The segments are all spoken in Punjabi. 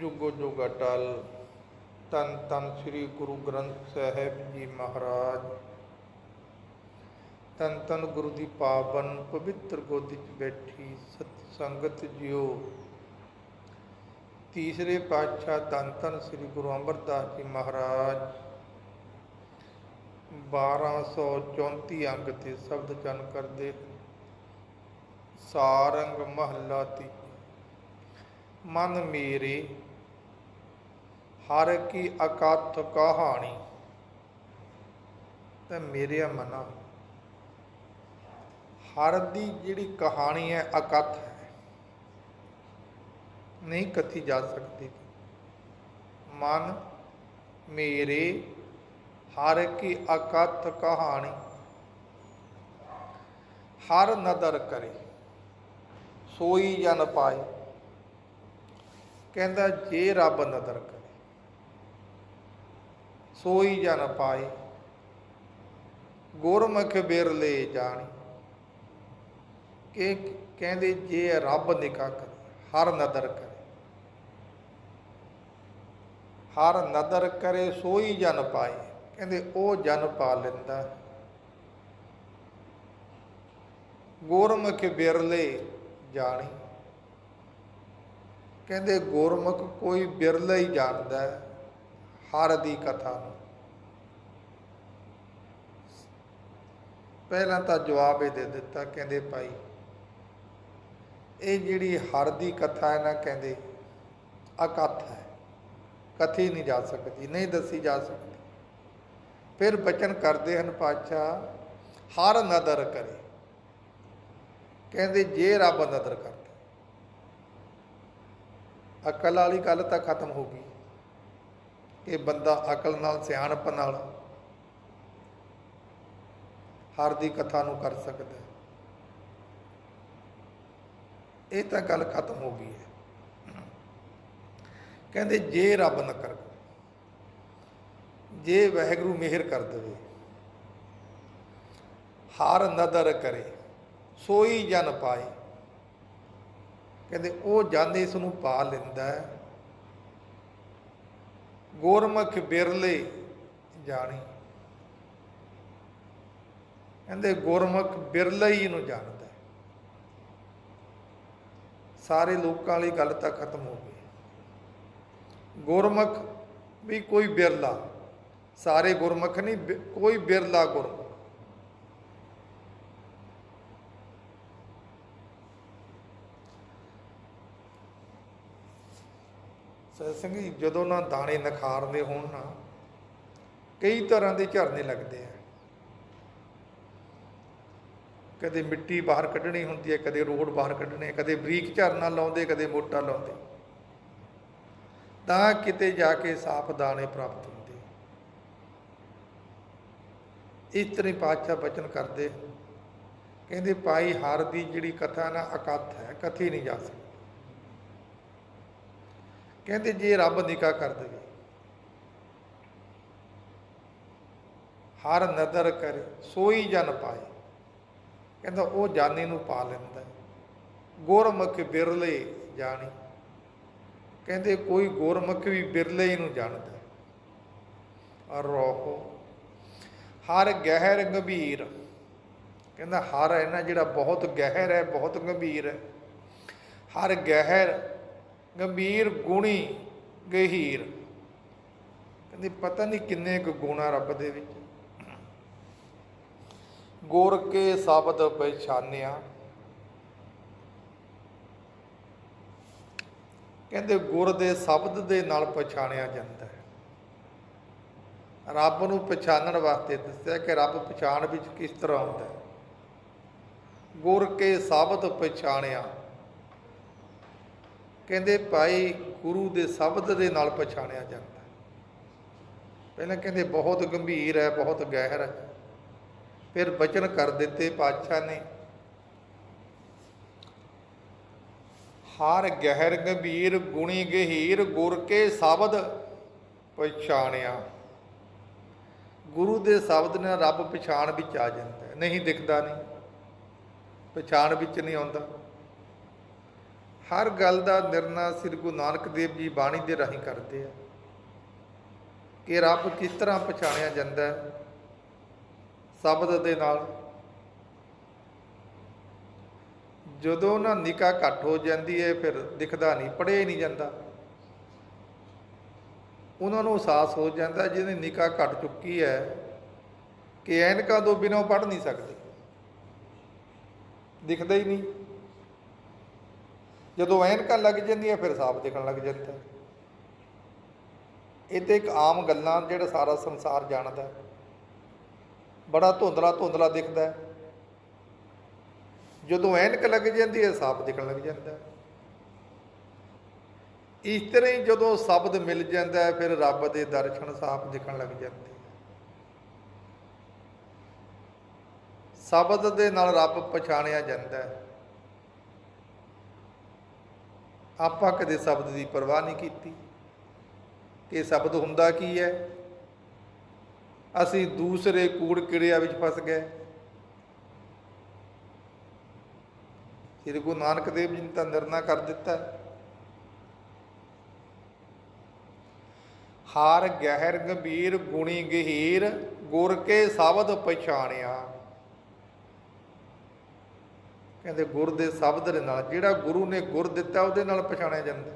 ਜੁਗੋ ਜੁਗ ਅਟਲ। ਤਨ ਤਨ ਸ੍ਰੀ ਗੁਰੂ ਗ੍ਰੰਥ ਸਾਹਿਬ ਜੀ ਮਹਾਰਾਜ। ਤਨ ਤਨ ਗੁਰੂ ਦੀ ਪਾਵਨ ਪਵਿੱਤਰ ਗੋਦੀ 'ਚ ਬੈਠੀ ਸਤ ਸੰਗਤ ਜੀਓ। ਤੀਸਰੇ ਪਾਤਸ਼ਾਹ ਤਨ ਤਨ ਸ੍ਰੀ ਗੁਰੂ ਅਮਰਦਾਸ ਜੀ ਮਹਾਰਾਜ। 1234 ਅੰਗ ਤੇ ਸ਼ਬਦ ਚਨ ਕਰਦੇ ਸਾਰੰਗ ਮਹੱਲਾ ਤੀ ਮਨ ਮੇਰੇ ਹਰ ਕੀ ਅਕਥ ਕਹਾਣੀ। ਤੇ ਮੇਰੇ ਮਨਾ, ਹਰ ਦੀ ਜਿਹੜੀ ਕਹਾਣੀ ਹੈ, ਅਕਥ ਹੈ। ਨਹੀਂ ਕਥੀ ਜਾ ਸਕਦੀ। ਮਨ ਮੇਰੇ, ਹਰ ਕੀ ਅਕਥ ਕਹਾਣੀ। ਹਰ ਨਦਰ ਕਰੇ, ਸੋਈ ਜਨ ਪਾਏ। ਕਹਿੰਦਾ, ਜੇ ਰੱਬ ਨਦਰ ਕਰੇ। ਸੋਈ ਜਨ ਪਾਏ। ਗੁਰਮੁਖ ਬਿਰਲੇ ਜਾਣੀ। ਕਿ ਕਹਿੰਦੇ ਜੇ ਰੱਬ ਨਿਕਾ ਕਰੇ ਹਰ ਨਦਰ ਕਰੇ। ਹਰ ਨਦਰ ਕਰੇ, ਸੋਈ ਜਨ ਪਾਏ। ਕਹਿੰਦੇ ਉਹ ਜਨ ਪਾ ਲੈਂਦਾ। ਗੁਰਮੁਖ ਬਿਰਲੇ ਜਾਣੀ। ਕਹਿੰਦੇ ਗੁਰਮੁਖ ਕੋਈ ਬਿਰਲਾ ਹੀ ਜਾਣਦਾ। ਹੈ ਹਰ ਦੀ ਕਥਾ ਨੂੰ। ਪਹਿਲਾਂ ਤਾਂ ਜਵਾਬ ਇਹ ਦੇ ਦਿੱਤਾ, ਕਹਿੰਦੇ ਭਾਈ, ਇਹ ਜਿਹੜੀ ਹਰ ਦੀ ਕਥਾ ਹੈ ਨਾ, ਕਹਿੰਦੇ ਅਕਥ ਹੈ। ਕਥੀ ਨਹੀਂ ਜਾ ਸਕਦੀ, ਨਹੀਂ ਦੱਸੀ ਜਾ ਸਕਦੀ। ਫਿਰ ਬਚਨ ਕਰਦੇ ਹਨ ਪਾਤਸ਼ਾਹ, ਹਰ ਨਦਰ ਕਰੇ। ਕਹਿੰਦੇ ਜੇ ਰੱਬ ਨਦਰ ਕਰਦਾ। ਅਕਲ ਵਾਲੀ ਗੱਲ ਤਾਂ ਖਤਮ ਹੋ ਗਈ। ਇਹ ਬੰਦਾ ਅਕਲ ਨਾਲ, ਸਿਆਣਪ ਨਾਲ ਹਰ ਦੀ ਕਥਾ ਨੂੰ ਕਰ ਸਕਦਾ ਇਹ ਤਾਂ ਗੱਲ ਖਤਮ ਹੋ ਗਈ ਹੈ। ਕਹਿੰਦੇ, ਜੇ ਰੱਬ ਨਾ ਕਰ, ਜੇ ਵਾਹਿਗੁਰੂ ਮਿਹਰ ਕਰ ਦੇਵੇ, ਹਰ ਨਦਰ ਕਰੇ, ਸੋਈ ਜਨ ਪਾਏ। ਕਹਿੰਦੇ, ਉਹ ਜਨ ਇਸ ਨੂੰ ਪਾ ਲੈਂਦਾ ਹੈ ਗੁਰਮੁਖ ਬਿਰਲੇ ਜਾਣੀ। ਕਹਿੰਦੇ ਗੁਰਮੁਖ ਬਿਰਲੇ ਹੀ ਇਹਨੂੰ ਜਾਣਦਾ ਹੈ। ਸਾਰੇ ਲੋਕਾਂ ਵਾਲੀ ਗੱਲ ਤਾਂ ਖਤਮ ਹੋ ਗਈ। ਗੁਰਮੁਖ ਵੀ ਕੋਈ ਬਿਰਲਾ। ਸਾਰੇ ਗੁਰਮੁਖ ਨਹੀਂ ਕੋਈ ਬਿਰਲਾ ਗੁਰਮੁਖ। ਸਤ ਸਿੰਘ ਜੀ। ਜਦੋਂ ਨਾ ਦਾਣੇ ਨਖਾਰਦੇ ਹੋਣ ਨਾ, ਕਈ ਤਰ੍ਹਾਂ ਦੇ ਝਰਨੇ ਲੱਗਦੇ ਆ। ਕਦੇ ਮਿੱਟੀ ਬਾਹਰ ਕੱਢਣੀ ਹੁੰਦੀ ਹੈ, ਕਦੇ ਰੋਡ ਬਾਹਰ ਕੱਢਣੇ ਕਦੇ ਬਰੀਕ ਝਰਨਾ ਲਾਉਂਦੇ, ਕਦੇ ਮੋਟਾ ਲਾਉਂਦੇ। ਤਾਂ ਕਿਤੇ ਜਾ ਕੇ ਸਾਫ਼ ਦਾਣੇ ਪ੍ਰਾਪਤ ਹੁੰਦੇ। ਇਸ ਤਰ੍ਹਾਂ ਪਾਤਸ਼ਾਹ ਬਚਨ ਕਰਦੇ। ਕਹਿੰਦੇ, ਭਾਈ, ਹਾਰ ਦੀ ਜਿਹੜੀ ਕਥਾ ਨਾ ਅਕਥ ਹੈ, ਕਥੀ ਨਹੀਂ ਜਾ ਸਕਦੀ। ਕਹਿੰਦੇ ਜੇ ਰੱਬ ਨਿਕਾ ਕਰ ਦੇਵੇ। ਹਰ ਨਦਰ ਕਰੇ, ਸੋਈ ਜਨ ਪਾਏ। ਕਹਿੰਦਾ ਉਹ ਜਾਨੀ ਨੂੰ ਪਾ ਲੈਂਦਾ ਹੈ। ਗੁਰਮੁਖ ਬਿਰਲੇ ਜਾਣੀ। ਕਹਿੰਦੇ ਕੋਈ ਗੁਰਮੁਖ ਵੀ ਬਿਰਲੇ ਨੂੰ ਜਾਣਦਾ ਹੈ। ਰੋਹ, ਹਰ ਗਹਿਰ ਗੰਭੀਰ। ਕਹਿੰਦਾ ਹਰ ਹੈ ਨਾ ਜਿਹੜਾ ਬਹੁਤ ਗਹਿਰ ਹੈ, ਬਹੁਤ ਗੰਭੀਰ ਹੈ। ਹਰ ਗਹਿਰ ਗੰਭੀਰ ਗੁਣੀ ਗਹੀਰ। ਕਹਿੰਦੇ, ਪਤਾ ਨਹੀਂ ਕਿੰਨੇ ਕੁ ਗੁਣਾ ਰੱਬ ਦੇ ਵਿੱਚ। ਗੁਰ ਕੇ ਸ਼ਬਦ ਪਛਾਨਿਆ। ਕਹਿੰਦੇ, ਗੁਰ ਦੇ ਸ਼ਬਦ ਦੇ ਨਾਲ ਪਛਾਣਿਆ ਜਾਂਦਾ ਹੈ। ਰੱਬ ਨੂੰ ਪਛਾਣਨ ਵਾਸਤੇ ਦੱਸਿਆ ਕਿ ਰੱਬ ਪਛਾਣ ਵਿੱਚ ਕਿਸ ਤਰ੍ਹਾਂ ਹੁੰਦਾ ਹੈ। ਗੁਰ ਕੇ ਸ਼ਬਦ ਪਛਾਣਿਆ। ਕਹਿੰਦੇ ਭਾਈ ਗੁਰੂ ਦੇ ਸ਼ਬਦ ਦੇ ਨਾਲ ਪਛਾਣਿਆ ਜਾਂਦਾ। ਹੈ ਪਹਿਲਾਂ ਕਹਿੰਦੇ ਬਹੁਤ ਗੰਭੀਰ ਹੈ, ਬਹੁਤ ਗਹਿਰ ਹੈ। ਫਿਰ ਬਚਨ ਕਰ ਦਿੱਤੇ ਪਾਤਸ਼ਾਹ ਨੇ। ਹਰ ਗਹਿਰ ਗੰਭੀਰ, ਗੁਣੀ ਗਹੀਰ, ਗੁਰ ਕੇ ਸ਼ਬਦ ਪਛਾਣਿਆ। ਗੁਰੂ ਦੇ ਸ਼ਬਦ ਨਾਲ ਰੱਬ ਪਛਾਣ ਵਿੱਚ ਆ ਜਾਂਦਾ ਨਹੀਂ ਦਿਖਦਾ ਨਹੀਂ। ਪਛਾਣ ਵਿੱਚ ਨਹੀਂ ਆਉਂਦਾ। ਹਰ ਗੱਲ ਦਾ ਨਿਰਣਾ ਸ੍ਰੀ ਗੁਰੂ ਨਾਨਕ ਦੇਵ ਜੀ ਬਾਣੀ ਦੇ ਰਾਹੀਂ ਕਰਦੇ ਆ। ਕਿ ਰੱਬ ਕਿਸ ਤਰ੍ਹਾਂ ਪਛਾਣਿਆ ਜਾਂਦਾ ਹੈ, ਸ਼ਬਦ ਦੇ ਨਾਲ। ਜਦੋਂ ਨਾ ਨਿਕਾ ਘੱਟ ਹੋ ਜਾਂਦੀ ਹੈ ਫਿਰ ਦਿਖਦਾ ਨਹੀਂ ਪੜ੍ਹੇ ਨਹੀਂ ਜਾਂਦਾ। ਉਹਨਾਂ ਨੂੰ ਅਹਿਸਾਸ ਹੋ ਜਾਂਦਾ ਜਿਹਦੀ ਨਿਕਾ ਘਟ ਚੁੱਕੀ ਹੈ, ਕਿ ਐਨਕਾਂ ਤੋਂ ਬਿਨਾਂ ਪੜ੍ਹ ਨਹੀਂ ਸਕਦੇ। ਦਿਖਦਾ ਹੀ ਨਹੀਂ। ਜਦੋਂ ਐਨਕਾਂ ਲੱਗ ਜਾਂਦੀਆਂ ਫਿਰ ਸਾਫ਼ ਦਿਖਣ ਲੱਗ ਜਾਂਦਾ ਇਹ ਤੇ ਇੱਕ ਆਮ ਗੱਲਾਂ ਜਿਹੜਾ ਸਾਰਾ ਸੰਸਾਰ ਜਾਣਦਾ ਬੜਾ ਧੁੰਦਲਾ ਧੁੰਦਲਾ ਦਿਖਦਾ ਜਦੋਂ ਐਨਕ ਲੱਗ ਜਾਂਦੀ ਹੈ, ਸਾਫ਼ ਦਿਖਣ ਲੱਗ ਜਾਂਦਾ ਇਸ ਤਰ੍ਹਾਂ ਹੀ ਜਦੋਂ ਸ਼ਬਦ ਮਿਲ ਜਾਂਦਾ ਹੈ, ਫਿਰ ਰੱਬ ਦੇ ਦਰਸ਼ਨ ਸਾਫ਼ ਦਿਖਣ ਲੱਗ ਜਾਂਦੇ ਸ਼ਬਦ ਦੇ ਨਾਲ ਰੱਬ ਪਛਾਣਿਆ ਜਾਂਦਾ ਹੈ। ਆਪਾਂ ਕਦੇ ਸ਼ਬਦ ਦੀ ਪਰਵਾਹ ਨਹੀਂ ਕੀਤੀ। ਕਿ ਸ਼ਬਦ ਹੁੰਦਾ ਕੀ ਹੈ? ਅਸੀਂ ਦੂਸਰੇ ਕੂੜ ਕਿੜਿਆ ਵਿੱਚ ਫਸ ਗਏ। ਸ੍ਰੀ ਗੁਰੂ ਨਾਨਕ ਦੇਵ ਜੀ ਨੇ ਤਾਂ ਨਿਰਣਾ ਕਰ ਦਿੱਤਾ। ਹਾਰ ਗਹਿਰ ਗੰਭੀਰ ਗੁਣੀ ਗਹੀਰ ਗੁਰ ਕੇ ਸ਼ਬਦ ਪਛਾਣਿਆ। ਕਹਿੰਦੇ ਗੁਰ ਦੇ ਸ਼ਬਦ ਦੇ ਨਾਲ, ਜਿਹੜਾ ਗੁਰੂ ਨੇ ਗੁਰ ਦਿੱਤਾ ਉਹਦੇ ਨਾਲ ਪਛਾਣਿਆ ਜਾਂਦਾ।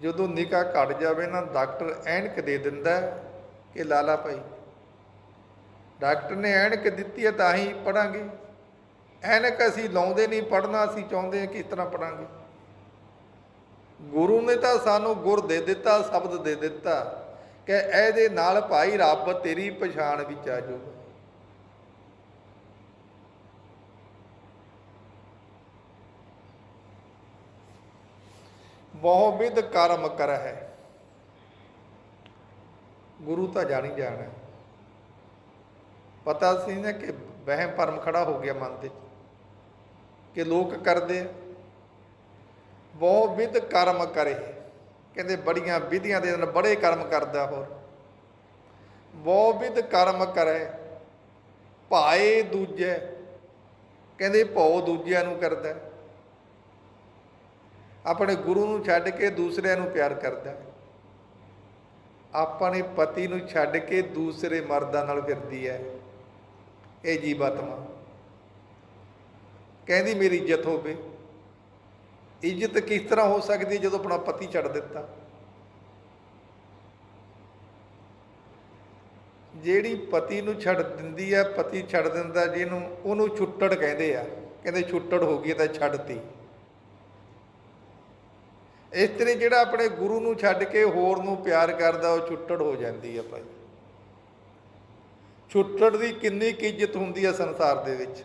ਜਦੋਂ ਨਿਕਾ ਘਟ ਜਾਵੇ ਨਾ, ਡਾਕਟਰ ਐਨਕ ਦੇ ਦਿੰਦਾ ਕਿ ਲਾਲਾ ਭਾਈ, ਡਾਕਟਰ ਨੇ ਐਨਕ ਦਿੱਤੀ ਹੈ ਤਾਂ ਹੀ ਪੜਾਂਗੇ। ਐਨਕ ਅਸੀਂ ਲਾਉਂਦੇ ਨਹੀਂ ਪੜਨਾ ਅਸੀਂ ਚਾਹੁੰਦੇ ਹਾਂ ਕਿਸ ਤਰ੍ਹਾਂ ਪੜਾਂਗੇ। ਗੁਰੂ ਨੇ ਤਾਂ ਸਾਨੂੰ ਗੁਰ ਦੇ ਦਿੱਤਾ, ਸ਼ਬਦ ਦੇ ਦਿੱਤਾ, ਕਿ ਇਹਦੇ ਨਾਲ ਭਾਈ ਰੱਬ ਤੇਰੀ ਪਛਾਣ ਵਿੱਚ ਆ ਜਾਊਗਾ। ਬਹੁ ਵਿਧ ਕਰਮ ਕਰ ਹੈ ਗੁਰੂ ਤਾਂ ਜਾਣੀ ਜਾਣਾ। ਪਤਾ ਸੀ ਨਾ ਕਿ ਵਹਿਮ ਭਰਮ ਖੜਾ ਹੋ ਗਿਆ ਮਨ ਦੇ ਕਿ ਲੋਕ ਕਰਦੇ ਆ। ਬਹੁ ਵਿਧ ਕਰਮ ਕਰੇ। ਕਹਿੰਦੇ ਬੜੀਆਂ ਵਿਧੀਆਂ ਦੇ ਨਾਲ ਬੜੇ ਕਰਮ ਕਰਦਾ ਹੋਰ। ਬਹੁ ਵਿਧ ਕਰਮ ਕਰੇ ਭਾਏ ਦੂਜੇ। ਕਹਿੰਦੇ ਭਉ ਦੂਜਿਆਂ ਨੂੰ ਕਰਦਾ। ਆਪਣੇ ਗੁਰੂ ਨੂੰ ਛੱਡ ਕੇ ਦੂਸਰਿਆਂ ਨੂੰ ਪਿਆਰ ਕਰਦਾ ਹੈ। ਆਪਣੇ ਪਤੀ ਨੂੰ ਛੱਡ ਕੇ ਦੂਸਰੇ ਮਰਦਾਂ ਨਾਲ ਫਿਰਦੀ ਹੈ। ਇਹ ਜੀਵਾਤਮਾ ਕਹਿੰਦੀ, ਮੇਰੀ ਇੱਜ਼ਤ ਹੋਵੇ। ਇੱਜ਼ਤ ਕਿਸ ਤਰ੍ਹਾਂ ਹੋ ਸਕਦੀ ਜਦੋਂ ਆਪਣਾ ਪਤੀ ਛੱਡ ਦਿੱਤਾ? ਜਿਹੜੀ ਪਤੀ ਨੂੰ ਛੱਡ ਦਿੰਦੀ ਹੈ, ਪਤੀ ਛੱਡ ਦਿੰਦਾ ਜਿਹਨੂੰ ਉਹਨੂੰ ਛੁੱਟੜ ਕਹਿੰਦੇ ਆ। ਕਹਿੰਦੇ, ਛੁੱਟੜ ਹੋ ਗਈ ਤਾਂ ਛੱਡਤੀ। ਇਸ ਤਰ੍ਹਾਂ ਜਿਹੜਾ ਆਪਣੇ ਗੁਰੂ ਨੂੰ ਛੱਡ ਕੇ ਹੋਰ ਨੂੰ ਪਿਆਰ ਕਰਦਾ, ਉਹ ਛੁੱਟੜ ਹੋ ਜਾਂਦੀ ਹੈ ਭਾਈ। ਛੁੱਟੜ ਦੀ ਕਿੰਨੀ ਕੁ ਇੱਜ਼ਤ ਹੁੰਦੀ ਹੈ ਸੰਸਾਰ ਦੇ ਵਿੱਚ।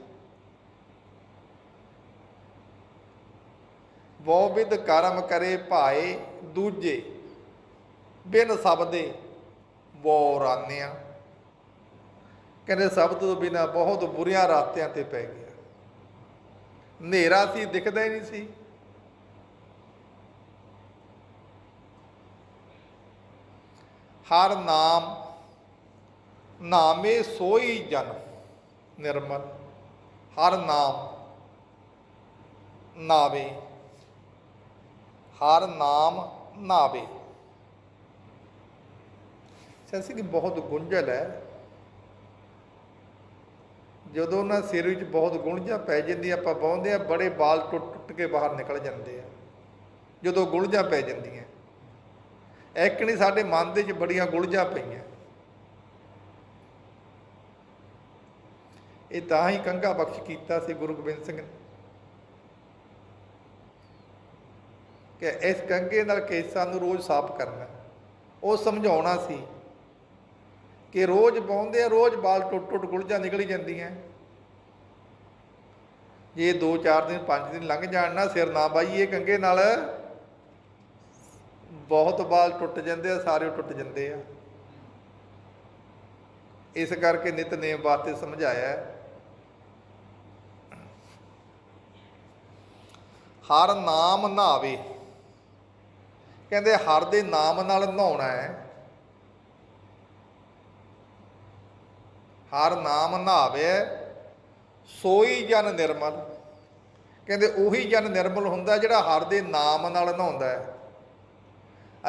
ਬਹੁ ਵਿਧ ਕਰਮ ਕਰੇ ਭਾਏ ਦੂਜੇ, ਬਿਨ ਸਬਦੇ ਬੋਰਾਨਿਆ ਕਹਿੰਦੇ ਸ਼ਬਦ ਤੋਂ ਬਿਨਾ ਬਹੁਤ ਬੁਰੀਆਂ ਰਾਤਿਆਂ ਤੇ ਪੈ ਗਿਆ। ਹਨੇਰਾ ਸੀ, ਦਿਖਦਾ ਹੀ ਨਹੀਂ ਸੀ। ਹਰ ਨਾਮ ਨਾਮੇ ਸੋਈ ਜਨ ਨਿਰਮਲ, ਹਰ ਨਾਮ ਨਾਵੇ, ਹਰ ਨਾਮ ਨਾਵੇ। ਸੈਂਸੀ ਦੀ ਬਹੁਤ ਗੁੰਝਲ ਹੈ। ਜਦੋਂ ਨਾ ਸਿਰ ਵਿੱਚ ਬਹੁਤ ਗੁੰਝਾ ਪੈ ਜਾਂਦੀ ਆਪਾਂ ਬਹੁੰਦੇ ਆ ਬੜੇ ਬਾਲ ਟੁੱਟ ਟੁੱਟ ਕੇ ਬਾਹਰ ਨਿਕਲ ਜਾਂਦੇ ਆ। ਜਦੋਂ ਗੁੰਝਾ ਪੈ ਜਾਂਦੀਆਂ ਇੱਕ ਨਹੀਂ, ਸਾਡੇ ਮਨ ਦੇ ਵਿੱਚ ਬੜੀਆਂ ਗੁਲਝਾਂ ਪਈਆਂ। ਇਹ ਤਾਂ ਹੀ ਕੰਗਾ ਬਖਸ਼ ਕੀਤਾ ਸੀ ਗੁਰੂ ਗੋਬਿੰਦ ਸਿੰਘ ਨੇ। ਕਿ ਇਸ ਕੰਗੇ ਨਾਲ ਕੇਸਾਂ ਨੂੰ ਰੋਜ਼ ਸਾਫ਼ ਕਰਨਾ। ਉਹ ਸਮਝਾਉਣਾ ਸੀ ਕਿ ਰੋਜ਼ ਪਾਉਂਦੇ ਆ, ਰੋਜ਼ ਬਾਲ ਟੁੱਟ ਟੁੱਟ ਗੁਲਝਾਂ ਨਿਕਲੀ ਜਾਂਦੀਆਂ। ਜੇ 2-4 ਦਿਨ 5 ਦਿਨ ਲੰਘ ਜਾਣ ਨਾ, ਸਿਰ ਨਾ ਬਾਈਏ ਕੰਗੇ ਨਾਲ। ਬਹੁਤ ਬਾਲ ਟੁੱਟ ਜਾਂਦੇ ਆ, ਸਾਰੇ ਟੁੱਟ ਜਾਂਦੇ ਆ। ਇਸ ਕਰਕੇ ਨਿਤਨੇਮ ਵਾਸਤੇ ਸਮਝਾਇਆ ਹਰ ਨਾਮ ਨਾਵੇ। ਕਹਿੰਦੇ ਹਰ ਦੇ ਨਾਮ ਨਾਲ ਨਹਾਉਣਾ ਹੈ। ਹਰ ਨਾਮ ਨਹਾਵੇ ਸੋਈ ਜਨ ਨਿਰਮਲ। ਕਹਿੰਦੇ ਉਹੀ ਜਨ ਨਿਰਮਲ ਹੁੰਦਾ ਜਿਹੜਾ ਹਰ ਦੇ ਨਾਮ ਨਾਲ ਨਹਾਉਂਦਾ ਹੈ।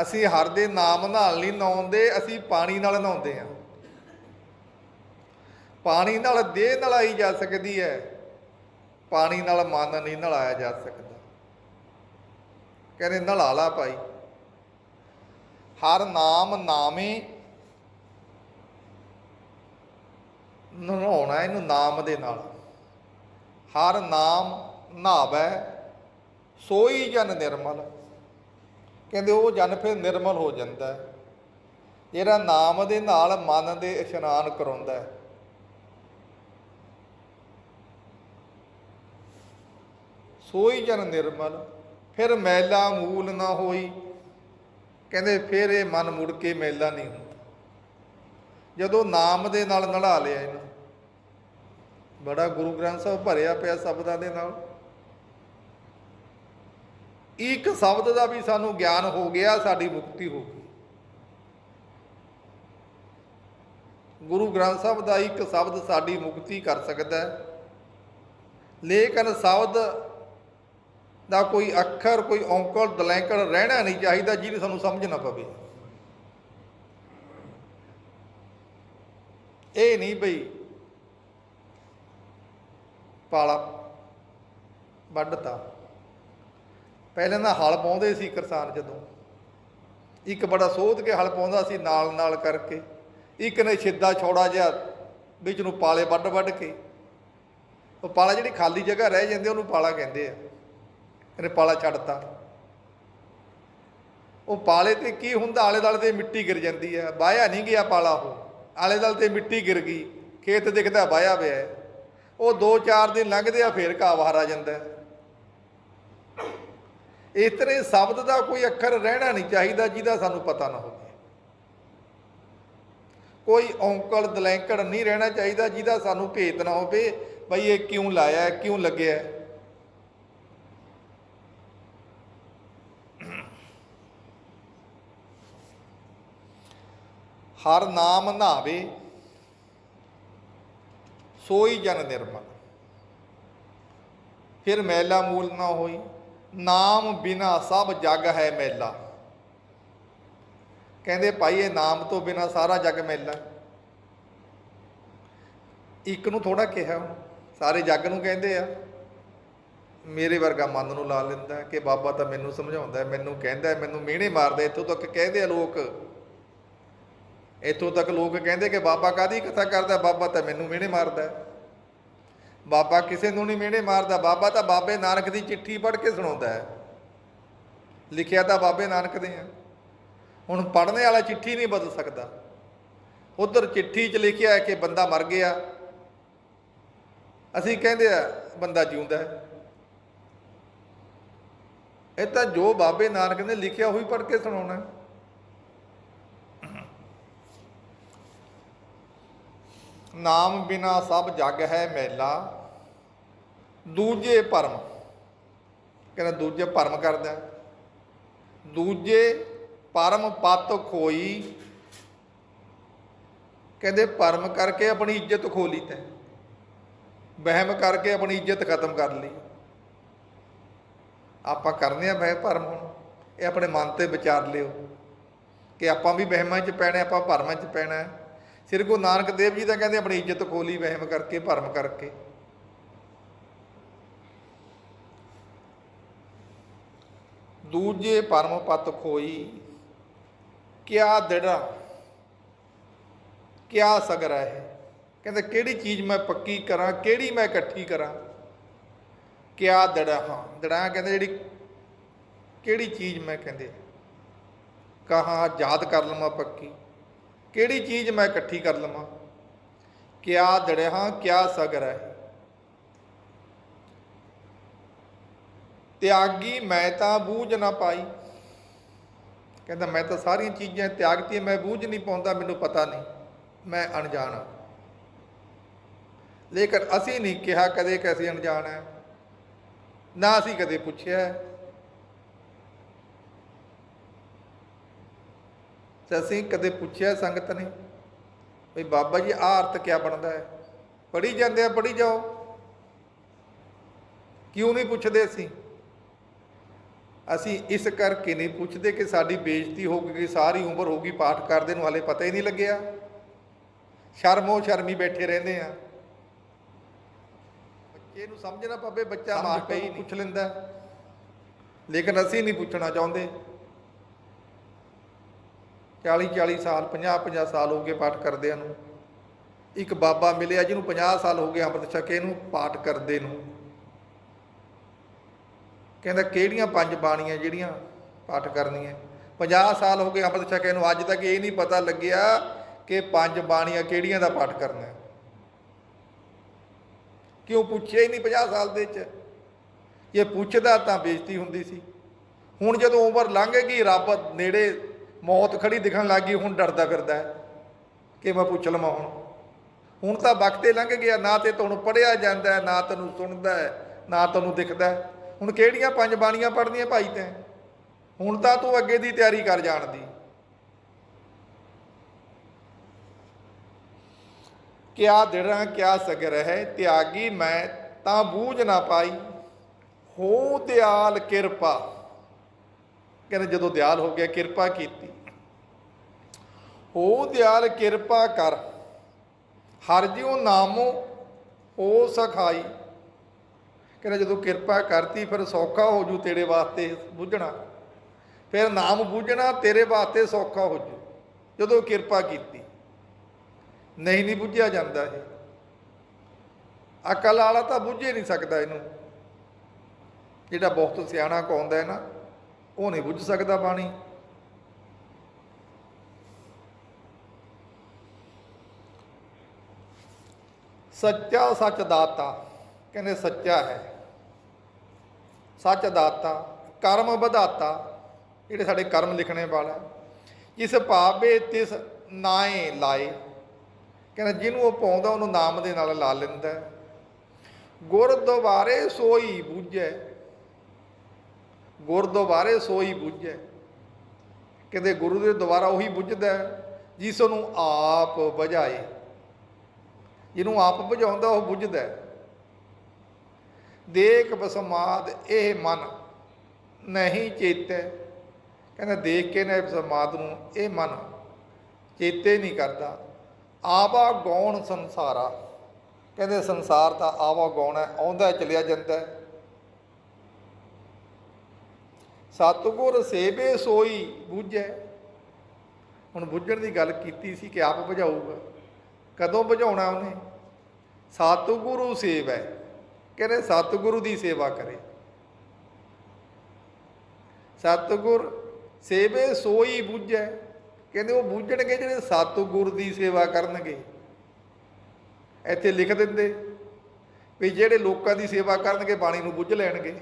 ਅਸੀਂ ਹਰ ਦੇ ਨਾਮ ਨਾਲ ਨਹੀਂ ਨਹਾਉਂਦੇ, ਅਸੀਂ ਪਾਣੀ ਨਾਲ ਨਹਾਉਂਦੇ ਹਾਂ। ਪਾਣੀ ਨਾਲ ਦੇਹ ਨਲਾਈ ਜਾ ਸਕਦੀ ਹੈ, ਪਾਣੀ ਨਾਲ ਮਨ ਨਹੀਂ ਨਲਾਇਆ ਜਾ ਸਕਦਾ। ਕਹਿੰਦੇ, ਨਲਾ ਲਾ ਭਾਈ। ਹਰ ਨਾਮ ਨਾਮੇ ਨਹਾਉਣਾ ਇਹਨੂੰ ਨਾਮ ਦੇ ਨਾਲ। ਹਰ ਨਾਮ ਨਹਾਵੈ, ਸੋਈ ਜਨ ਨਿਰਮਲ। ਕਹਿੰਦੇ ਉਹ ਜਨ ਫਿਰ ਨਿਰਮਲ ਹੋ ਜਾਂਦਾ ਹੈ। ਜਿਹੜਾ ਨਾਮ ਦੇ ਨਾਲ ਮਨ ਦੇ ਇਸ਼ਨਾਨ ਕਰਾਉਂਦਾ ਹੈ। ਸੋਈ ਜਨ ਨਿਰਮਲ, ਫਿਰ ਮੈਲਾ ਮੂਲ ਨਾ ਹੋਈ। ਕਹਿੰਦੇ ਫਿਰ ਇਹ ਮਨ ਮੁੜ ਕੇ ਮੈਲਾ ਨਹੀਂ ਹੁੰਦਾ। ਜਦੋਂ ਨਾਮ ਦੇ ਨਾਲ ਨਲਾ ਲਿਆ ਇਹਨੂੰ, ਬੜਾ ਗੁਰੂ ਗ੍ਰੰਥ ਸਾਹਿਬ ਭਰਿਆ ਪਿਆ ਸ਼ਬਦਾਂ ਦੇ ਨਾਲ। ਇੱਕ ਸ਼ਬਦ ਦਾ ਵੀ ਸਾਨੂੰ ਗਿਆਨ ਹੋ ਗਿਆ, ਸਾਡੀ ਮੁਕਤੀ ਹੋ ਗਈ। ਗੁਰੂ ਗ੍ਰੰਥ ਸਾਹਿਬ ਦਾ ਇੱਕ ਸ਼ਬਦ ਸਾਡੀ ਮੁਕਤੀ ਕਰ ਸਕਦਾ ਹੈ। ਲੇਕਿਨ ਸ਼ਬਦ ਦਾ ਕੋਈ ਅੱਖਰ, ਕੋਈ ਔਂਕੜ, ਦਲੈਂਕੜ ਰਹਿਣਾ ਨਹੀਂ ਚਾਹੀਦਾ, ਜਿਹਨੂੰ ਸਾਨੂੰ ਸਮਝ ਨਾ ਪਵੇ। ਇਹ ਨਹੀਂ ਬਈ ਪਾਲਾ ਵੱਢਤਾ। ਪਹਿਲਾਂ ਤਾਂ ਹਲ ਪਾਉਂਦੇ ਸੀ ਕਿਸਾਨ ਜਦੋਂ। ਇੱਕ ਬੜਾ ਸੋਧ ਕੇ ਹਲ ਪਾਉਂਦਾ ਸੀ ਨਾਲ ਨਾਲ ਕਰਕੇ। ਇੱਕ ਨੇ ਛਿੱਦਾ ਛੋੜਾ ਜਿਹਾ ਵਿੱਚ ਨੂੰ ਪਾਲੇ ਵੱਢ ਵੱਢ ਕੇ। ਉਹ ਪਾਲਾ ਜਿਹੜੀ ਖਾਲੀ ਜਗ੍ਹਾ ਰਹਿ ਜਾਂਦੀ ਉਹਨੂੰ ਪਾਲਾ ਕਹਿੰਦੇ ਆ। ਇਹਨੇ ਪਾਲਾ ਛੱਡਤਾ। ਉਹ ਪਾਲੇ ਤੇ ਕੀ ਹੁੰਦਾ? ਆਲੇ ਦਾਲੇ ਤੇ ਮਿੱਟੀ ਗਿਰ ਜਾਂਦੀ ਹੈ ਬਾਇਆ ਨਹੀਂ ਗਿਆ ਪਾਲਾ ਉਹ। ਆਲੇ ਦਾਲੇ ਤੇ ਮਿੱਟੀ ਗਿਰ ਗਈ। ਖੇਤ ਦਿਖਦਾ ਬਾਇਆ ਪਿਆ। ਉਹ 2-4 ਦਿਨ ਲੰਘਦੇ ਆ, ਫੇਰ ਘਾਹ ਬਾਹਰ ਆ ਜਾਂਦਾ। ਇਸ ਤਰ੍ਹਾਂ ਸ਼ਬਦ ਦਾ ਕੋਈ ਅੱਖਰ ਰਹਿਣਾ ਨਹੀਂ ਚਾਹੀਦਾ ਜਿਹਦਾ ਸਾਨੂੰ ਪਤਾ ਨਾ ਹੋਵੇ। ਕੋਈ ਔਂਕੜ ਦਲੈਂਕੜ ਨਹੀਂ ਰਹਿਣਾ ਚਾਹੀਦਾ ਜਿਹਦਾ ਸਾਨੂੰ ਭੇਤ ਨਾ ਹੋਵੇ ਬਈ ਇਹ ਕਿਉਂ ਲਾਇਆ, ਕਿਉਂ ਲੱਗਿਆ। ਹਰ ਨਾਮ ਨਾਵੇ, ਸੋਈ ਜਨ ਨਿਰਮਲ। ਫਿਰ ਮੈਲਾ ਮੂਲ ਨਾ ਹੋਈ। ਨਾਮ ਬਿਨਾ ਸਭ ਜਗ ਹੈ ਮੇਲਾ। ਕਹਿੰਦੇ ਭਾਈ ਇਹ ਨਾਮ ਤੋਂ ਬਿਨਾ ਸਾਰਾ ਜਗ ਮੇਲਾ। ਇੱਕ ਨੂੰ ਥੋੜਾ ਕਿਹਾ ਉਹਨੂੰ, ਸਾਰੇ ਜੱਗ ਨੂੰ ਕਹਿੰਦੇ ਆ। ਮੇਰੇ ਵਰਗਾ ਮਨ ਨੂੰ ਲਾ ਲੈਂਦਾ ਕਿ ਬਾਬਾ ਤਾਂ ਮੈਨੂੰ ਸਮਝਾਉਂਦਾ ਮੈਨੂੰ ਕਹਿੰਦਾ ਮੈਨੂੰ ਮਿਹਣੇ ਮਾਰਦਾ ਇੱਥੋਂ ਤੱਕ ਕਹਿੰਦੇ ਆ ਲੋਕ। ਇੱਥੋਂ ਤੱਕ ਲੋਕ ਕਹਿੰਦੇ ਕਿ ਬਾਬਾ ਕਾਦੀ ਕਥਾ ਕਰਦਾ ਬਾਬਾ ਤਾਂ ਮੈਨੂੰ ਮਿਹਣੇ ਮਾਰਦਾ। ਬਾਬਾ ਕਿਸੇ ਨੂੰ ਨਹੀਂ ਮਿਹਣੇ ਮਾਰਦਾ, ਬਾਬਾ ਤਾਂ ਬਾਬੇ ਨਾਨਕ ਦੀ ਚਿੱਠੀ ਪੜ੍ਹ ਕੇ ਸੁਣਾਉਂਦਾ ਹੈ। ਲਿਖਿਆ ਤਾਂ ਬਾਬੇ ਨਾਨਕ ਦੇ ਆ। ਹੁਣ ਪੜ੍ਹਨੇ ਵਾਲਾ ਚਿੱਠੀ ਨਹੀਂ ਬਦਲ ਸਕਦਾ। ਉਧਰ ਚਿੱਠੀ 'ਚ ਲਿਖਿਆ ਹੈ ਕਿ ਬੰਦਾ ਮਰ ਗਿਆ। ਅਸੀਂ ਕਹਿੰਦੇ ਆ, ਬੰਦਾ ਜਿਉਂਦਾ ਹੈ। ਇਹ ਤਾਂ ਜੋ ਬਾਬੇ ਨਾਨਕ ਨੇ ਲਿਖਿਆ, ਉਹੀ ਪੜ੍ਹ ਕੇ ਸੁਣਾਉਣਾ ਨਾਮ ਬਿਨਾ ਸਭ ਜਗ ਹੈ ਮੈਲਾ। ਦੂਜੇ ਭਰਮ। ਕਹਿੰਦਾ ਦੂਜੇ ਭਰਮ ਕਰਦਾ। ਦੂਜੇ ਪਰਮ ਪਤ ਖੋਈ। ਕਹਿੰਦੇ ਭਰਮ ਕਰਕੇ ਆਪਣੀ ਇੱਜ਼ਤ ਖੋ ਲਈ ਤੈਂ। ਵਹਿਮ ਕਰਕੇ ਆਪਣੀ ਇੱਜ਼ਤ ਖਤਮ ਕਰ ਲਈ। ਆਪਾਂ ਕਰਨੇ ਆ ਵਹਿ ਭਰਮ ਹੁਣ। ਇਹ ਆਪਣੇ ਮਨ ਤੇ ਵਿਚਾਰ ਲਿਓ। ਕਿ ਆਪਾਂ ਵੀ ਵਹਿਮਾਂ 'ਚ ਪੈਣਾ, ਆਪਾਂ ਭਰਮਾਂ 'ਚ ਪੈਣਾ। ਸ੍ਰੀ ਗੁਰੂ ਨਾਨਕ ਦੇਵ ਜੀ ਤਾਂ ਕਹਿੰਦੇ ਆਪਣੀ ਇੱਜ਼ਤ ਖੋਲੀ, ਵਹਿਮ ਕਰਕੇ, ਭਰਮ ਕਰਕੇ। ਦੂਜੇ ਪਰਮ ਪਤ ਖੋਈ, ਕਿਆ ਦੜਾ, ਕਿਆ ਸਗਰਾ ਹੈ ਕਹਿੰਦੇ ਕਿਹੜੀ ਚੀਜ਼ ਮੈਂ ਪੱਕੀ ਕਰਾਂ, ਕਿਹੜੀ ਮੈਂ ਇਕੱਠੀ ਕਰਾਂ? ਕਿਆ ਦੜਾ, ਹਾਂ, ਦੜਾ ਕਹਿੰਦੇ ਜਿਹੜੀ, ਕਿਹੜੀ ਚੀਜ਼ ਮੈਂ ਕਹਿੰਦੇ, ਕਹਾ, ਯਾਦ ਕਰ ਲਵਾਂ ਪੱਕੀ। ਕਿਹੜੀ ਚੀਜ਼ ਮੈਂ ਇਕੱਠੀ ਕਰ ਲਵਾਂ? ਕਿਆ ਦੜਿਆ, ਕਿਆ ਸਗਰ ਹੈ? ਤਿਆਗੀ ਮੈਂ ਤਾਂ ਬੂਝ ਨਾ ਪਾਈ। ਕਹਿੰਦਾ, ਮੈਂ ਤਾਂ ਸਾਰੀਆਂ ਚੀਜ਼ਾਂ ਤਿਆਗਤੀਆਂ, ਮੈਂ ਬੂਝ ਨਹੀਂ ਪਾਉਂਦਾ, ਮੈਨੂੰ ਪਤਾ ਨਹੀਂ, ਮੈਂ ਅਣਜਾਣ ਹਾਂ। ਲੇਕਿਨ ਅਸੀਂ ਨਹੀਂ ਕਿਹਾ ਕਦੇ ਕਿ ਅਸੀਂ ਅਣਜਾਣ ਹੈ, ਨਾ ਅਸੀਂ ਕਦੇ ਪੁੱਛਿਆ। ਤੇ ਅਸੀਂ ਕਦੇ ਪੁੱਛਿਆ ਸੰਗਤ ਨੇ ਵੀ ਬਾਬਾ ਜੀ ਆਹ ਅਰਥ ਕਿਆ ਬਣਦਾ ਹੈ? ਪੜੀ ਜਾਂਦੇ ਆ ਪੜੀ ਜਾਓ। ਕਿਉਂ ਨਹੀਂ ਪੁੱਛਦੇ ਅਸੀਂ? ਅਸੀਂ ਇਸ ਕਰਕੇ ਨਹੀਂ ਪੁੱਛਦੇ ਕਿ ਸਾਡੀ ਬੇਇੱਜ਼ਤੀ ਹੋ ਗਈ ਸਾਰੀ ਉਮਰ ਹੋ ਗਈ ਪਾਠ ਕਰਦੇ ਨੂੰ ਹਾਲੇ ਪਤਾ ਹੀ ਨਹੀਂ ਲੱਗਿਆ। ਸ਼ਰਮੋ ਸ਼ਰਮੀ ਬੈਠੇ ਰਹਿੰਦੇ ਆ। ਬੱਚੇ ਨੂੰ ਸਮਝਣਾ ਪਵੇ ਬੱਚਾ ਮਾਂ ਨੂੰ ਪੁੱਛ ਲੈਂਦਾ। ਲੇਕਿਨ ਅਸੀਂ ਨਹੀਂ ਪੁੱਛਣਾ ਚਾਹੁੰਦੇ। 40 40 ਸਾਲ 50 50 ਸਾਲ ਹੋ ਗਏ ਪਾਠ ਕਰਦਿਆਂ ਨੂੰ। ਇੱਕ ਬਾਬਾ ਮਿਲਿਆ ਜਿਹਨੂੰ 50 ਸਾਲ ਹੋ ਗਏ ਅੰਮ੍ਰਿਤ ਛਕੇ ਨੂੰ ਪਾਠ ਕਰਦੇ ਨੂੰ। ਕਹਿੰਦਾ ਕਿਹੜੀਆਂ ਪੰਜ ਬਾਣੀਆਂ ਜਿਹੜੀਆਂ ਪਾਠ ਕਰਨੀਆਂ? 50 ਸਾਲ ਹੋ ਗਏ ਅੰਮ੍ਰਿਤ ਛਕੇ ਨੂੰ ਅੱਜ ਤੱਕ ਇਹ ਨਹੀਂ ਪਤਾ ਲੱਗਿਆ ਕਿ ਪੰਜ ਬਾਣੀਆਂ ਕਿਹੜੀਆਂ ਦਾ ਪਾਠ ਕਰਨਾ ਹੈ। ਕਿਉਂ ਪੁੱਛਿਆ ਹੀ ਨਹੀਂ 50 ਸਾਲ ਦੇ ਚ ਜੇ ਪੁੱਛਦਾ ਤਾਂ ਬੇਇੱਜ਼ਤੀ ਹੁੰਦੀ ਸੀ। ਹੁਣ ਜਦੋਂ ਉਮਰ ਲੰਘ ਗਈ, ਰੱਬ ਨੇੜੇ ਮੌਤ ਖੜੀ ਦਿਖਣ ਲੱਗੀ ਹੁਣ ਡਰਦਾ ਫਿਰਦਾ ਹੈ। ਕਿ ਮੈਂ ਪੁੱਛ ਲਵਾਂ ਹੁਣ? ਹੁਣ ਤਾਂ ਵਕਤੇ ਲੰਘ ਗਿਆ, ਨਾ ਤੇ ਤੁਹਾਨੂੰ ਪੜਿਆ ਜਾਂਦਾ ਨਾ ਤੈਨੂੰ ਸੁਣਦਾ ਨਾ ਤੈਨੂੰ ਦਿਖਦਾ ਹੁਣ ਕਿਹੜੀਆਂ ਪੰਜ ਬਾਣੀਆਂ ਪੜ੍ਹਨੀਆਂ ਭਾਈ ਤੈਂ? ਹੁਣ ਤਾਂ ਤੂੰ ਅੱਗੇ ਦੀ ਤਿਆਰੀ ਕਰ ਜਾਣ ਦੀ। ਕਿਆ ਦਿੜਾਂ, ਕਿਆ ਸਗਰ ਹੈ, ਤਿਆਗੀ ਮੈਂ ਤਾਂ ਬੂਝ ਨਾ ਪਾਈ। ਹੋ ਦਿਆਲ ਕਿਰਪਾ। ਕਹਿੰਦੇ ਜਦੋਂ ਦਿਆਲ ਹੋ ਗਿਆ, ਕਿਰਪਾ ਕੀਤੀ। ਹੋ ਦਿਆਲ ਕਿਰਪਾ ਕਰ। ਹਰ ਜਿਉ ਨਾਮੋ ਹੋ ਸਖਾਈ। ਕਹਿੰਦਾ ਜਦੋਂ ਕਿਰਪਾ ਕਰਤੀ, ਫਿਰ ਸੌਖਾ ਹੋ ਜੂ ਤੇਰੇ ਵਾਸਤੇ ਬੁੱਝਣਾ। ਫਿਰ ਨਾਮ ਬੁੱਝਣਾ ਤੇਰੇ ਵਾਸਤੇ ਸੌਖਾ ਹੋ ਜੂ, ਜਦੋਂ ਕਿਰਪਾ ਕੀਤੀ। ਨਹੀਂ ਨਹੀਂ ਬੁੱਝਿਆ ਜਾਂਦਾ ਇਹ। ਅਕਲ ਵਾਲਾ ਤਾਂ ਬੁੱਝੇ ਨਹੀਂ ਸਕਦਾ ਇਹਨੂੰ। ਜਿਹੜਾ ਬਹੁਤ ਸਿਆਣਾ ਕਹਾਉਂਦਾ ਹੈ ਨਾ ਉਹ ਨਹੀਂ ਬੁੱਝ ਸਕਦਾ ਬਾਣੀ ਸੱਚਾ ਸੱਚ ਦਾਤਾ, ਕਹਿੰਦੇ ਸੱਚਾ ਹੈ ਸੱਚ ਦਾਤਾ, ਕਰਮ ਵਧਾਤਾ, ਜਿਹੜੇ ਸਾਡੇ ਕਰਮ ਲਿਖਣੇ ਵਾਲਾ ਹੈ। ਜਿਸ ਭਾਵੇ ਤਿਸ ਨਾਏ ਲਾਏ, ਕਹਿੰਦਾ ਜਿਹਨੂੰ ਉਹ ਪਾਉਂਦਾ ਉਹਨੂੰ ਨਾਮ ਦੇ ਨਾਲ ਲਾ ਲੈਂਦਾ ਹੈ। ਗੁਰ ਦੁਆਰੇ ਸੋਈ ਬੁੱਝੈ ਗੁਰਦੁਆਰੇ ਸੋਈ ਬੁੱਝੈ। ਕਹਿੰਦੇ ਗੁਰੂ ਦੇ ਦੁਆਰਾ ਉਹੀ ਬੁੱਝਦਾ ਜਿਸ ਨੂੰ ਆਪ ਬੁਝਾਏ। ਜਿਹਨੂੰ ਆਪ ਬੁਝਾਉਂਦਾ, ਉਹ ਬੁੱਝਦਾ ਦੇਖ ਬਸਮਾਦ ਇਹ ਮਨ ਨਹੀਂ ਚੇਤੈ। ਕਹਿੰਦਾ ਦੇਖ ਕੇ ਨਾ ਬਸਮਾਦ ਨੂੰ ਇਹ ਮਨ ਚੇਤੇ ਨਹੀਂ ਕਰਦਾ। ਆਵਾ ਗੌਣ ਸੰਸਾਰਾ। ਕਹਿੰਦੇ ਸੰਸਾਰ ਤਾਂ ਆਵਾ ਗੌਣ ਹੈ, ਆਉਂਦਾ ਚਲਿਆ ਜਾਂਦਾ ਹੈ। ਸਤਿਗੁਰ ਸੇਵੇ ਸੋਈ ਬੁੱਝੈ। ਹੁਣ ਬੁੱਝਣ ਦੀ ਗੱਲ ਕੀਤੀ ਸੀ ਕਿ ਆਪ ਬੁਝਾਊਗਾ। ਕਦੋਂ ਬੁਝਾਉਣਾ ਉਹਨੇ? ਸਤਿਗੁਰੂ ਸੇਵੈ। ਕਹਿੰਦੇ ਸਤਿਗੁਰੂ ਦੀ ਸੇਵਾ ਕਰੇ। ਸਤਿਗੁਰ ਸੇਵੇ ਸੋਈ ਬੁੱਝੈ। ਕਹਿੰਦੇ ਉਹ ਬੁੱਝਣਗੇ ਜਿਹੜੇ ਸਤਿਗੁਰ ਦੀ ਸੇਵਾ ਕਰਨਗੇ। ਇੱਥੇ ਲਿਖ ਦਿੰਦੇ ਵੀ ਜਿਹੜੇ ਲੋਕਾਂ ਦੀ ਸੇਵਾ ਕਰਨਗੇ, ਬਾਣੀ ਨੂੰ ਬੁੱਝ ਲੈਣਗੇ।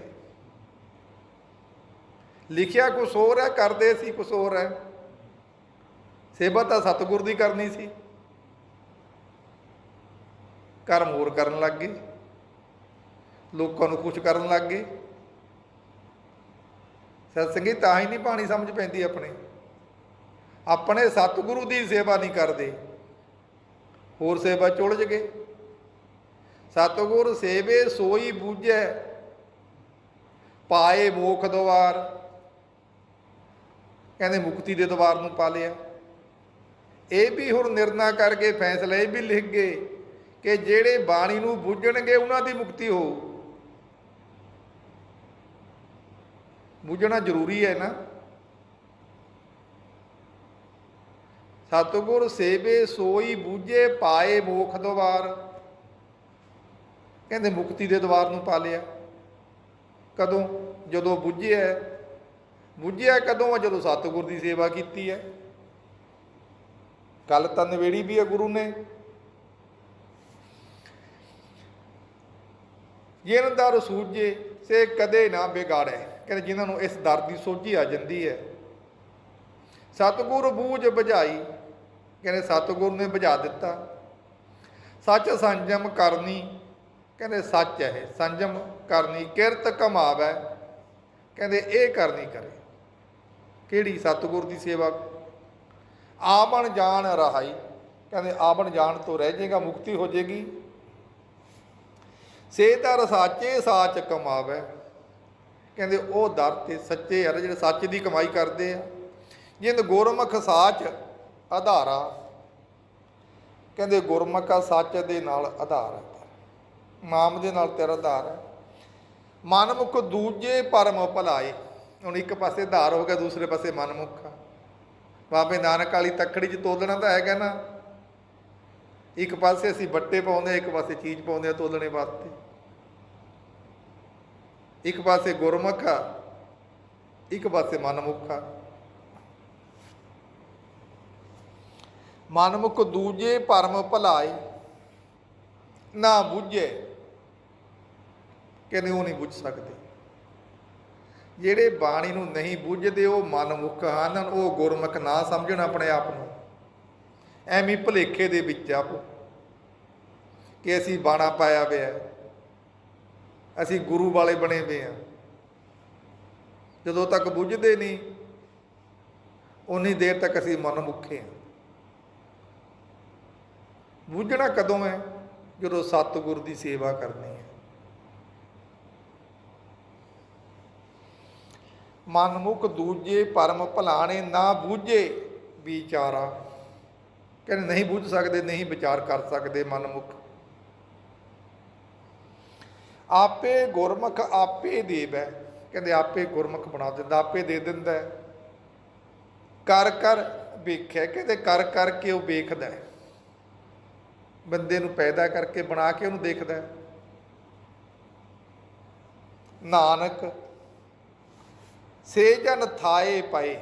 ਲਿਖਿਆ ਕੁਛ ਹੋਰ ਹੈ, ਕਰਦੇ ਸੀ ਕੁਛ ਹੋਰ ਹੈ। ਸੇਵਾ ਤਾਂ ਸਤਿਗੁਰ ਦੀ ਕਰਨੀ ਸੀ। ਕਰਮ ਹੋਰ ਕਰਨ ਲੱਗ ਗਏ। ਲੋਕਾਂ ਨੂੰ ਕੁਝ ਕਰਨ ਲੱਗ ਗਏ। ਸਤਸੰਗੀ ਤਾਂ ਹੀ ਨਹੀਂ ਪਾਣੀ ਸਮਝ ਪੈਂਦੀ ਆਪਣੇ। ਆਪਣੇ ਸਤਿਗੁਰੂ ਦੀ ਸੇਵਾ ਨਹੀਂ ਕਰਦੇ। ਹੋਰ ਸੇਵਾ ਚੁਲਝ ਗਏ। ਸਤਿਗੁਰ ਸੇਵੇ ਸੋਈ ਬੂਝੈ, ਪਾਏ ਮੋਖ ਦਵਾਰ। ਕਹਿੰਦੇ ਮੁਕਤੀ ਦੇ ਦਵਾਰ ਨੂੰ ਪਾ ਲਿਆ ਇਹ ਵੀ ਹੁਣ ਨਿਰਣਾ ਕਰਕੇ ਫੈਸਲਾ ਇਹ ਵੀ ਲਿਖ ਗਏ ਕਿ ਜਿਹੜੇ ਬਾਣੀ ਨੂੰ ਬੁੱਝਣਗੇ ਉਹਨਾਂ ਦੀ ਮੁਕਤੀ ਹੋਊ ਬੁੱਝਣਾ ਜ਼ਰੂਰੀ ਹੈ ਨਾ। ਸਤਿਗੁਰ ਸੇਵੇ ਸੋਈ ਬੂਝੇ ਪਾਏ ਮੋਖ ਦਵਾਰ। ਕਹਿੰਦੇ ਮੁਕਤੀ ਦੇ ਦਵਾਰ ਨੂੰ ਪਾ ਲਿਆ ਕਦੋਂ? ਜਦੋਂ ਬੁੱਝਿਆ ਬੁੱਝਿਆ ਕਦੋਂ ਆ? ਜਦੋਂ ਸਤਿਗੁਰ ਦੀ ਸੇਵਾ ਕੀਤੀ ਹੈ। ਗੱਲ ਤਾਂ ਨਵੇੜੀ ਵੀ ਹੈ ਗੁਰੂ ਨੇ। ਜਿਨ ਦਰ ਸੂਝੇ ਸੇ ਕਦੇ ਨਾ ਵਿਗਾੜੇ। ਕਹਿੰਦੇ ਜਿਨ੍ਹਾਂ ਨੂੰ ਇਸ ਦਰ ਦੀ ਸੋਝੀ ਆ ਜਾਂਦੀ ਹੈ। ਸਤਿਗੁਰ ਬੂਝ ਬੁਝਾਈ। ਕਹਿੰਦੇ ਸਤਿਗੁਰ ਨੇ ਬੁਝਾ ਦਿੱਤਾ। ਸੱਚ ਸੰਜਮ ਕਰਨੀ। ਕਹਿੰਦੇ ਸੱਚ ਹੈ ਇਹ, ਸੰਜਮ ਕਰਨੀ ਕਿਰਤ ਕਮਾਵੇ। ਕਹਿੰਦੇ ਇਹ ਕਰਨੀ ਕਰੇ। ਕਿਹੜੀ? ਸਤਿਗੁਰ ਦੀ ਸੇਵਾ। ਆਵਣ ਜਾਣ ਰਹਾਈ। ਕਹਿੰਦੇ ਆਵਣ ਜਾਣ ਤੋਂ ਰਹਿ ਜਾਏਗਾ, ਮੁਕਤੀ ਹੋ ਜਾਏਗੀ। ਸੇ ਦਰ ਸਾਚੇ ਸਾਚ ਕਮਾਵੇ। ਕਹਿੰਦੇ ਉਹ ਦਰ ਤੇ ਸੱਚੇ ਯਾਰ ਜਿਹੜੇ ਸੱਚ ਦੀ ਕਮਾਈ ਕਰਦੇ ਆ। ਜਿੰਦ ਗੁਰਮੁਖ ਸਾਚ ਆਧਾਰਾ। ਕਹਿੰਦੇ ਗੁਰਮੁਖ ਸੱਚ ਦੇ ਨਾਲ ਆਧਾਰ ਹੈ। ਨਾਮ ਦੇ ਨਾਲ ਤੇਰਾ ਆਧਾਰ ਹੈ। ਮਨਮੁਖ ਦੂਜੇ ਪਰਮ ਭਲਾਏ। ਹੁਣ ਇੱਕ ਪਾਸੇ ਆਧਾਰ ਹੋ ਗਿਆ ਦੂਸਰੇ ਪਾਸੇ ਮਨਮੁਖ ਆ। ਬਾਬੇ ਨਾਨਕ ਵਾਲੀ ਤੱਕੜੀ 'ਚ ਤੋਲਣਾ ਤਾਂ ਹੈਗਾ ਨਾ। ਇੱਕ ਪਾਸੇ ਅਸੀਂ ਬੱਟੇ ਪਾਉਂਦੇ ਹਾਂ, ਇੱਕ ਪਾਸੇ ਚੀਜ਼ ਪਾਉਂਦੇ ਆ ਤੋਲਣੇ ਵਾਸਤੇ। ਇੱਕ ਪਾਸੇ ਗੁਰਮੁਖ ਆ ਇੱਕ ਪਾਸੇ ਮਨਮੁਖ ਆ। ਮਨਮੁਖ ਦੂਜੇ ਭਰਮ ਭਲਾਏ ਨਾ ਬੁੱਝੇ ਕਹਿੰਦੇ ਉਹ ਨਹੀਂ ਬੁੱਝ ਸਕਦੇ। ਜਿਹੜੇ ਬਾਣੀ ਨੂੰ ਨਹੀਂ ਬੁੱਝਦੇ, ਉਹ ਮਨਮੁਖ ਹਨ, ਉਹ ਗੁਰਮੁਖ ਨਾ ਸਮਝਣ ਆਪਣੇ ਆਪ ਨੂੰ। ਐਵੇਂ ਹੀ ਭੁਲੇਖੇ ਦੇ ਵਿੱਚ ਆਪ ਕਿ ਅਸੀਂ ਬਾਣਾ ਪਾਇਆ ਹੋਇਆ ਅਸੀਂ ਗੁਰੂ ਵਾਲੇ ਬਣੇ ਹੋਏ ਆ ਜਦੋਂ ਤੱਕ ਬੁੱਝਦੇ ਨਹੀਂ, ਉਨੀ ਦੇਰ ਤੱਕ ਅਸੀਂ ਮਨਮੁਖੇ ਹਾਂ। ਬੁੱਝਣਾ ਕਦੋਂ ਹੈ? ਜਦੋਂ ਸਤਿਗੁਰ ਦੀ ਸੇਵਾ ਕਰਨੀ ਹੈ ਮਨਮੁਖ ਦੂਜੇ ਪਰਮ ਭਲਾਣੇ ਨਾ ਬੂਝੇ ਵਿਚਾਰਾ। ਕਹਿੰਦੇ ਨਹੀਂ ਬੁੱਝ ਸਕਦੇ, ਨਹੀਂ ਵਿਚਾਰ ਕਰ ਸਕਦੇ ਮਨਮੁਖ। ਆਪੇ ਗੁਰਮੁਖ ਆਪੇ ਦੇਵੈ। ਕਹਿੰਦੇ ਆਪੇ ਗੁਰਮੁਖ ਬਣਾ ਦਿੰਦਾ, ਆਪੇ ਦੇ ਦਿੰਦਾ। ਕਰ ਕਰ ਵੇਖਿਆ, ਕਹਿੰਦੇ ਕਰ ਕਰਕੇ ਉਹ ਵੇਖਦਾ। ਬੰਦੇ ਨੂੰ ਪੈਦਾ ਕਰਕੇ ਬਣਾ ਕੇ ਉਹਨੂੰ ਦੇਖਦਾ। ਨਾਨਕ ਸੇਜਨ ਥਾਏ ਪਏ।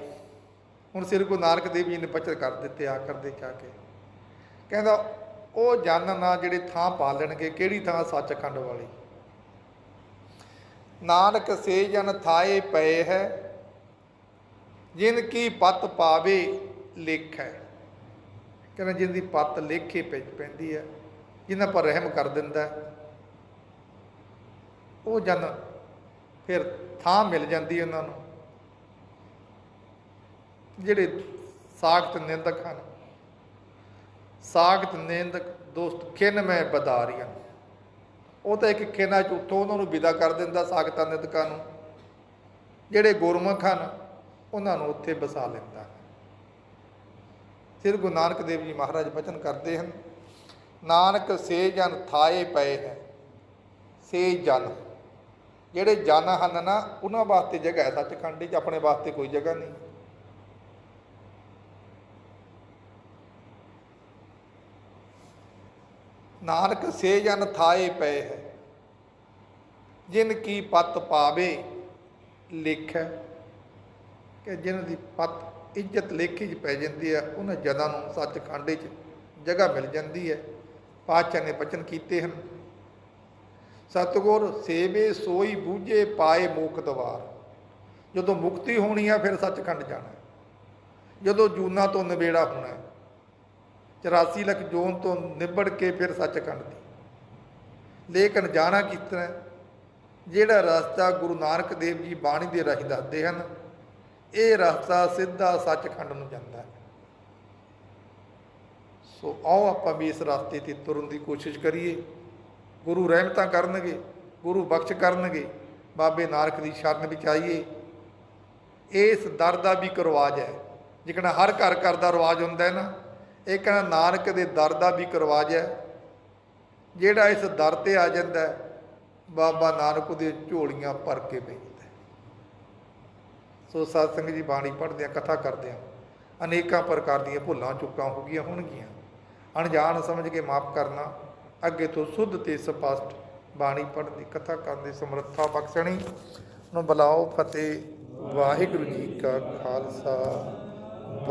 ਹੁਣ ਸ੍ਰੀ ਗੁਰੂ ਨਾਨਕ ਦੇਵ ਜੀ ਨੇ ਬਚਨ ਕਰ ਦਿੱਤੇ ਆ ਕਰਦੇ ਜਾ ਕੇ। ਕਹਿੰਦਾ, ਉਹ ਜਨ ਨਾ ਜਿਹੜੇ ਥਾਂ ਪਾ ਲੈਣਗੇ, ਕਿਹੜੀ ਥਾਂ ਸੱਚਖੰਡ ਵਾਲੀ? ਨਾਨਕ ਸੇਜਨ ਥਾਏ ਪਏ ਹੈ, ਜਿਨ ਕੀ ਪਤ ਪਾਵੇ ਲਿਖੈ। ਕਹਿੰਦਾ, ਜਿਨ ਦੀ ਪਤ ਲੇਖੇ ਪੈ ਪੈਂਦੀ ਹੈ, ਜਿਨ੍ਹਾਂ ਪਰ ਰਹਿਮ ਕਰ ਦਿੰਦਾ ਉਹ ਜਨ ਫਿਰ ਥਾਂ ਮਿਲ ਜਾਂਦੀ ਉਹਨਾਂ ਨੂੰ। ਜਿਹੜੇ ਸਾਖਤ ਨਿੰਦਕ ਹਨ। ਸਾਖਤ ਨਿੰਦਕ ਦੋਸਤ ਖਿੰਨ ਮੈਂ ਬਦਾਰੀਆਂ। ਉਹ ਤਾਂ ਇੱਕ ਖਿੰਨਾ ਚ ਉੱਥੋਂ ਉਹਨਾਂ ਨੂੰ ਵਿਦਾ ਕਰ ਦਿੰਦਾ ਸਾਖਤਾਂ ਨਿੰਦਕਾਂ ਨੂੰ। ਜਿਹੜੇ ਗੁਰਮੁਖ ਹਨ, ਉਹਨਾਂ ਨੂੰ ਉੱਥੇ ਬਸਾ ਲੈਂਦਾ। ਸ੍ਰੀ ਗੁਰੂ ਨਾਨਕ ਦੇਵ ਜੀ ਮਹਾਰਾਜ ਬਚਨ ਕਰਦੇ ਹਨ, ਨਾਨਕ ਸੇ ਜਨ ਥਾਏ ਪਏ ਹੈ, ਸੇ ਜਨ। ਜਿਹੜੇ ਜਨ ਹਨ ਨਾ, ਉਹਨਾਂ ਵਾਸਤੇ ਜਗ੍ਹਾ ਹੈ ਸੱਚਖੰਡ 'ਚ ਆਪਣੇ ਵਾਸਤੇ ਕੋਈ ਜਗ੍ਹਾ ਨਹੀਂ। ਨਾਨਕ ਸੇ ਜਨ ਥਾਏ ਪਏ ਹੈ। ਜਿਨ ਕੀ ਪਤ ਪਾਵੇ, ਲਿਖੈ। ਕਿ ਜਿਨ੍ਹਾਂ ਦੀ ਪਤ ਇੱਜ਼ਤ ਲੇਖੀ 'ਚ ਪੈ ਜਾਂਦੀ ਹੈ, ਉਹਨਾਂ ਜਦਾਂ ਨੂੰ ਸੱਚਖੰਡ 'ਚ ਜਗ੍ਹਾ ਮਿਲ ਜਾਂਦੀ ਹੈ। ਪਾਤਸ਼ਾਹ ਨੇ ਬਚਨ ਕੀਤੇ ਹਨ। ਸਤਗੁਰ ਸੇਵੇ ਸੋਈ ਬੂਝੇ ਪਾਏ ਮੋਖ ਦਵਾਰ। ਜਦੋਂ ਮੁਕਤੀ ਹੋਣੀ ਆ, ਫਿਰ ਸੱਚਖੰਡ ਜਾਣਾ ਜਦੋਂ ਜੂਨਾ ਤੋਂ ਨਿਬੇੜਾ ਹੋਣਾ 84 ਲੱਖ ਜੋਨ ਤੋਂ ਨਿਬੜ ਕੇ ਫਿਰ ਸੱਚਖੰਡ ਦੀ। ਲੇਕਿਨ ਜਾਣਾ ਕਿਸ ਤਰ੍ਹਾਂ ਜਿਹੜਾ ਰਸਤਾ ਗੁਰੂ ਨਾਨਕ ਦੇਵ ਜੀ ਬਾਣੀ ਦੇ ਰਾਹੀਂ ਦੱਸਦੇ ਹਨ, ਇਹ ਰਸਤਾ ਸਿੱਧਾ ਸੱਚਖੰਡ ਨੂੰ ਜਾਂਦਾ ਹੈ। ਸੋ ਆਓ ਆਪਾਂ ਵੀ ਇਸ ਰਸਤੇ ਤੇ ਤੁਰਨ ਦੀ ਕੋਸ਼ਿਸ਼ ਕਰੀਏ। ਗੁਰੂ ਰਹਿਮਤਾਂ ਕਰਨਗੇ, ਗੁਰੂ ਬਖਸ਼ ਕਰਨਗੇ, ਬਾਬੇ ਨਾਨਕ ਦੀ ਸ਼ਰਨ ਵਿੱਚ ਆਈਏ। ਇਸ ਦਰ ਦਾ ਵੀ ਇੱਕ ਰਿਵਾਜ ਹੈ। ਜਿਕਣਾ ਹਰ ਘਰ ਘਰ ਦਾ ਰਿਵਾਜ ਹੁੰਦਾ ਹੈ ਨਾ ਇਹ ਕਹਿੰਦਾ, ਨਾਨਕ ਦੇ ਦਰ ਦਾ ਵੀ ਇੱਕ ਰਿਵਾਜ ਹੈ ਜਿਹੜਾ ਇਸ ਦਰ ਤੇ ਆ ਜਾਂਦਾ ਬਾਬਾ ਨਾਨਕ ਦੇ ਝੋਲੀਆਂ ਭਰ ਕੇ ਭੇਜਦਾ ਹੈ। ਸੋ ਸਾਧ ਸੰਗਤ ਜੀ, ਬਾਣੀ ਪੜ੍ਹਦੇ ਆ ਕਥਾ ਕਰਦੇ ਆ ਅਨੇਕਾਂ ਪ੍ਰਕਾਰ ਦੀਆਂ ਭੁੱਲਾਂ, ਚੁੱਕਾਂ ਹੋ ਗਈਆਂ ਹੋਣਗੀਆਂ। ਅਣਜਾਣ ਸਮਝ ਕੇ ਮਾਫ ਕਰਨਾ, ਅੱਗੇ ਤੋਂ ਸੁੱਧ ਤੇ ਸਪਸ਼ਟ ਬਾਣੀ ਪੜ੍ਹਨ ਦੀ ਕਥਾ ਕਰਨ ਦੀ ਸਮਰੱਥਾ ਬਖਸ਼ਣੀ। ਨੂੰ ਬੁਲਾਓ, ਫਤਿਹ। ਵਾਹਿਗੁਰੂ ਜੀ ਕਾ ਖਾਲਸਾ।